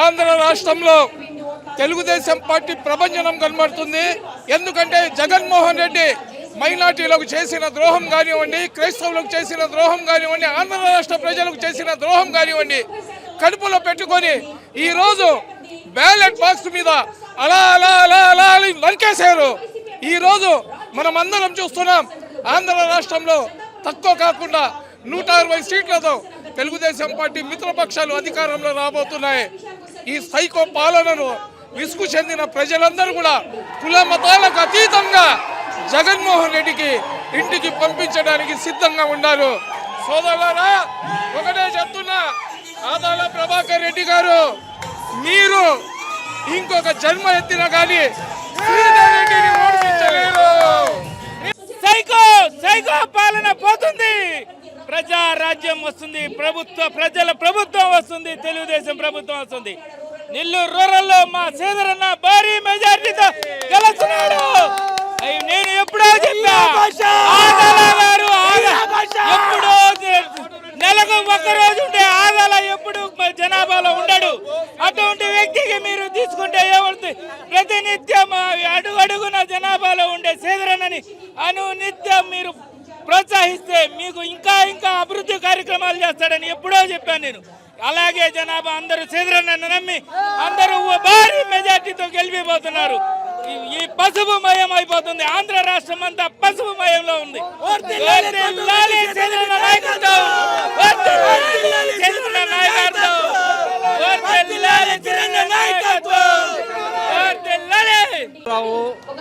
ఆంధ్ర రాష్ట్రంలో తెలుగుదేశం పార్టీ ప్రభంజనం కనబడుతుంది. ఎందుకంటే జగన్మోహన్ రెడ్డి మైనార్టీలకు చేసిన ద్రోహం కానివ్వండి క్రైస్తవులకు చేసిన ద్రోహం కానివ్వండి ఆంధ్ర రాష్ట్ర ప్రజలకు చేసిన ద్రోహం కానివ్వండి కడుపులో పెట్టుకొని ఈరోజు బ్యాలెట్ బాక్స్ మీద అలా అలా అలా అలా అని నరికేశారు. ఈరోజు మనం అందరం చూస్తున్నాం ఆంధ్ర రాష్ట్రంలో తక్కువ కాకుండా నూట అరవై సీట్లతో తెలుగుదేశం పార్టీ మిత్రపక్షాలు అధికారంలో రాబోతున్నాయి. ఈ సైకో పాలనను విసుగు చెందిన ప్రజలందరూ కూడా కుల మతాలకు అతీతంగా జగన్మోహన్ రెడ్డికి ఇంటికి పంపించడానికి సిద్ధంగా ఉన్నారు. సోదరులారా ఒకటే చెప్తున్నా ఆదాల ప్రభాకర్ రెడ్డి గారు మీరు ఇంకొక జన్మ ఎత్తిన కానీ సైకో సైకో పాలన పోతుంది. ప్రజా రాజ్యం వస్తుంది ప్రభుత్వ ప్రజల ప్రభుత్వం వస్తుంది తెలుగుదేశం ప్రభుత్వం వస్తుంది. నెల్లూరు రూరల్లో మా సేదరన్న భారీ మెజార్టీతో గెలుస్తున్నాడు. నేను ఎప్పుడో చెప్పా ఆదాల గారు ఆదా- ఎప్పుడో నెలకు ఒక్క రోజు ఉండే ఆదాల ఎప్పుడు జనాభాలో ఉండడు. అటువంటి వ్యక్తికి మీరు తీసుకుంటే ఏమవుతుంది ప్రతినిత్యం అడుగు అడుగున జనాభాలో ఉండే సేదరన్నని అను నిత్యం మీరు ప్రోత్సహిస్తే మీకు ఇంకా ఇంకా అభివృద్ధి కార్యక్రమాలు చేస్తాడని ఎప్పుడో చెప్పాను నేను. అలాగే జనాభా అందరూ సేదరన్నను నమ్మి అందరూ ఓ భారీ మెజార్టీతో గెలిపిపోతున్నారు. ఈ- ఈ పసుపు మయం అయిపోతుంది. ఆంధ్ర రాష్ట్రం అంతా పసుపు మయంలో ఉంది.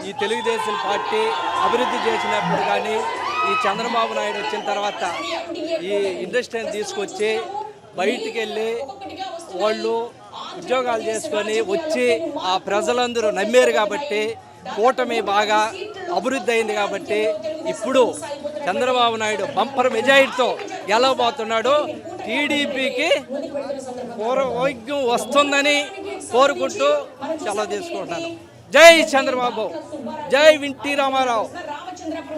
ఈ తెలుగుదేశం పార్టీ అభివృద్ధి చేసినప్పుడు కానీ ఈ చంద్రబాబు నాయుడు వచ్చిన తర్వాత ఈ ఇండస్ట్రీని తీసుకొచ్చి బయటికి వెళ్ళి వాళ్ళు ఉద్యోగాలు చేసుకొని వచ్చి ఆ ప్రజలందరూ నమ్మారు కాబట్టి కూటమి బాగా అభివృద్ధి అయింది కాబట్టి ఇప్పుడు చంద్రబాబు నాయుడు బంపర్ మెజాయిటీతో గెలవబోతున్నాడు. టీడీపీకి పూర్వవైద్యం వస్తుందని కోరుకుంటూ సెలవు తీసుకుంటున్నాను. జై చంద్రబాబు. జై వింటి రామారావు.